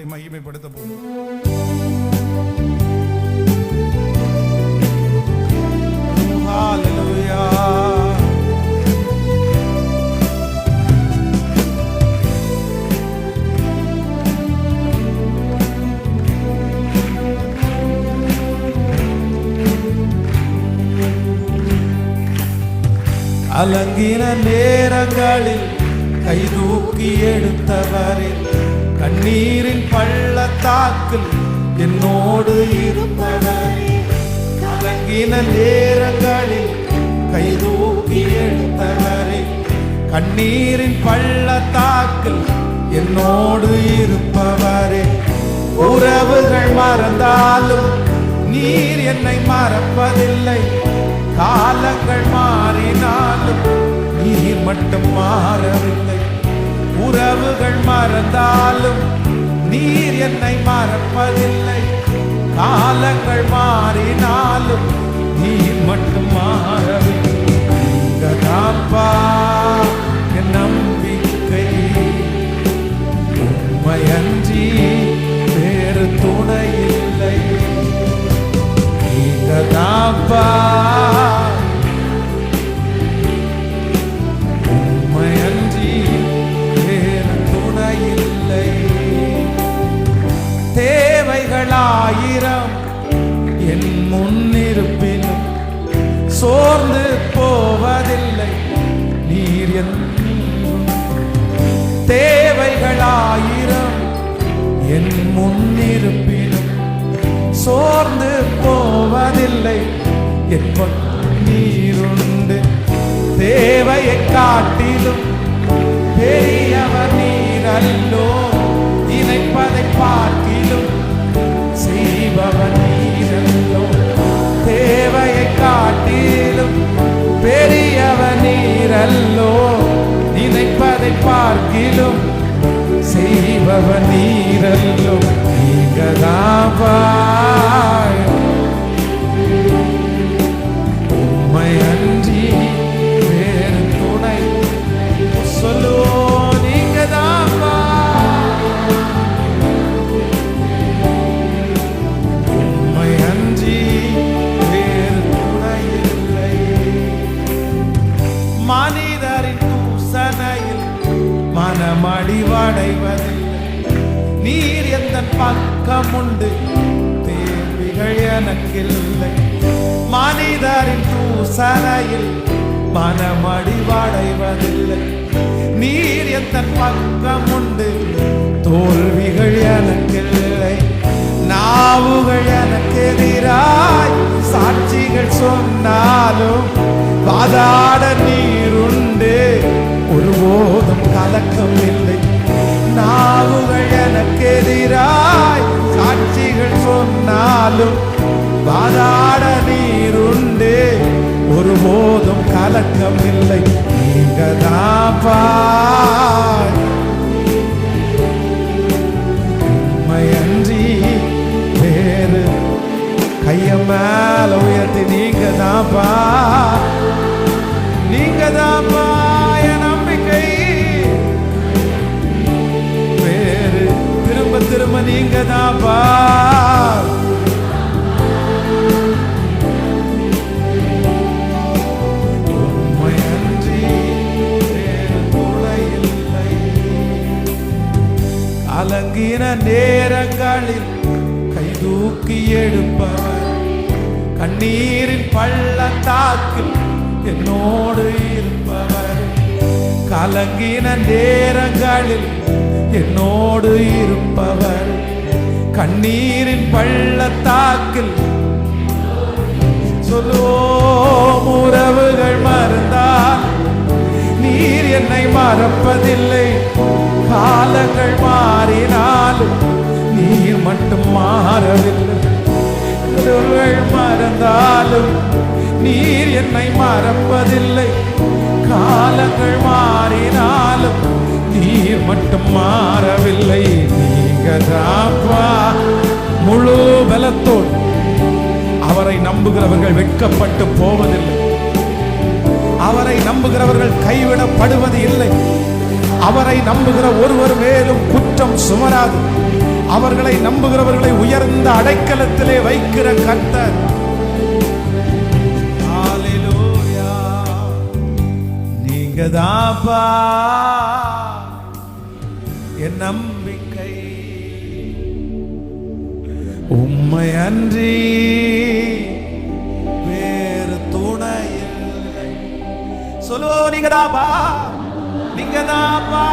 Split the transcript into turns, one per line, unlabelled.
நாமத்தை மகிமைப்படுத்த போகிறோம் அலங்கின நேரங்களில் கைதூக்கி எடுத்தவரே கண்ணீரின் பள்ளத்தாக்கில் என்னோடு இருப்பவரே கலங்கின நேரங்களில் கைதூக்கி எடுத்தவரே கண்ணீரின் பள்ளத்தாக்கில் என்னோடு இருப்பவரே. உறவுகள் மறந்தாலும் நீர் என்னை மறப்பதில்லை. காலங்கள் மாறினாலும் நீர் மட்டும் மாறவில்லை. உறவுகள் மறந்தாலும் நீர் என்னை மறப்பதில்லை. காலங்கள் மாறினாலும் நீர் மட்டும் மாறவில்லை. என் முன்னிருப்பிலும் சோர்ந்து போவதில்லை. என் நீருண்டு செய்பவர் நீரல்லோ நீங்கதாபாய் பக்கம் உண்டு தேவைகள் எனக்கில்லை. மனிதரின் தூசணையில் மனமடிவடைவதில்லை. நீர் எந்த பக்கம் உண்டு தோல்விகள் எனக்கில்லை. நாவுகள் எனக்கு எதிராய் சாட்சிகள் சொன்னாலும் வாதாட நீருண்டு. ஒருபோதும் கலக்கம் இல்லை நாவுகள் கலக்கம் இல்லை நீங்க தாப்பாய் உண்மையன்றி வேறு கைய மேல உயர்த்தி நீங்க தாப்பா நீங்க தாப்பா என் நம்பிக்கை. வேறு திரும்ப திரும்ப நீங்க தாப்பா கலங்கின நேரங்களில் கைதூக்கி எடுப்பவர் கண்ணீரின் பள்ளத்தாக்கில் என்னோடு இருப்பவர் கலங்கின நேரங்களில் என்னோடு இருப்பவர். கண்ணீரின் பள்ளத்தாக்கில் சொல்லுவோம் உறவுகள் மறந்தால் நீர் என்னை மறப்பதில்லை. காலங்கள் மாறினாலும் நீர் மட்டும் மாறவில்லை. மறந்தாலும் நீர் என்னை மறப்பதில்லை. காலங்கள் மாறினாலும் நீர் மட்டும் மாறவில்லை. நீங்கதாப்பா முழு பலத்தோடு அவரை நம்புகிறவர்கள் வெட்கப்பட்டு போவதில்லை. அவரை நம்புகிறவர்கள் கைவிடப்படுவது இல்லை அவரை நம்புகிற ஒருவர் மேலும் குற்றம் சுமராது. அவர்களை நம்புகிறவர்களை உயர்ந்த அடைக்கலத்திலே வைக்கிற கர்த்தர். நீங்க தாப்பா என் நம்பிக்கை. உம்மை அன்றி வேறு துணை இல்லை சொல்லுவோம் நீங்க தாப்பா நீங்க தாப்பா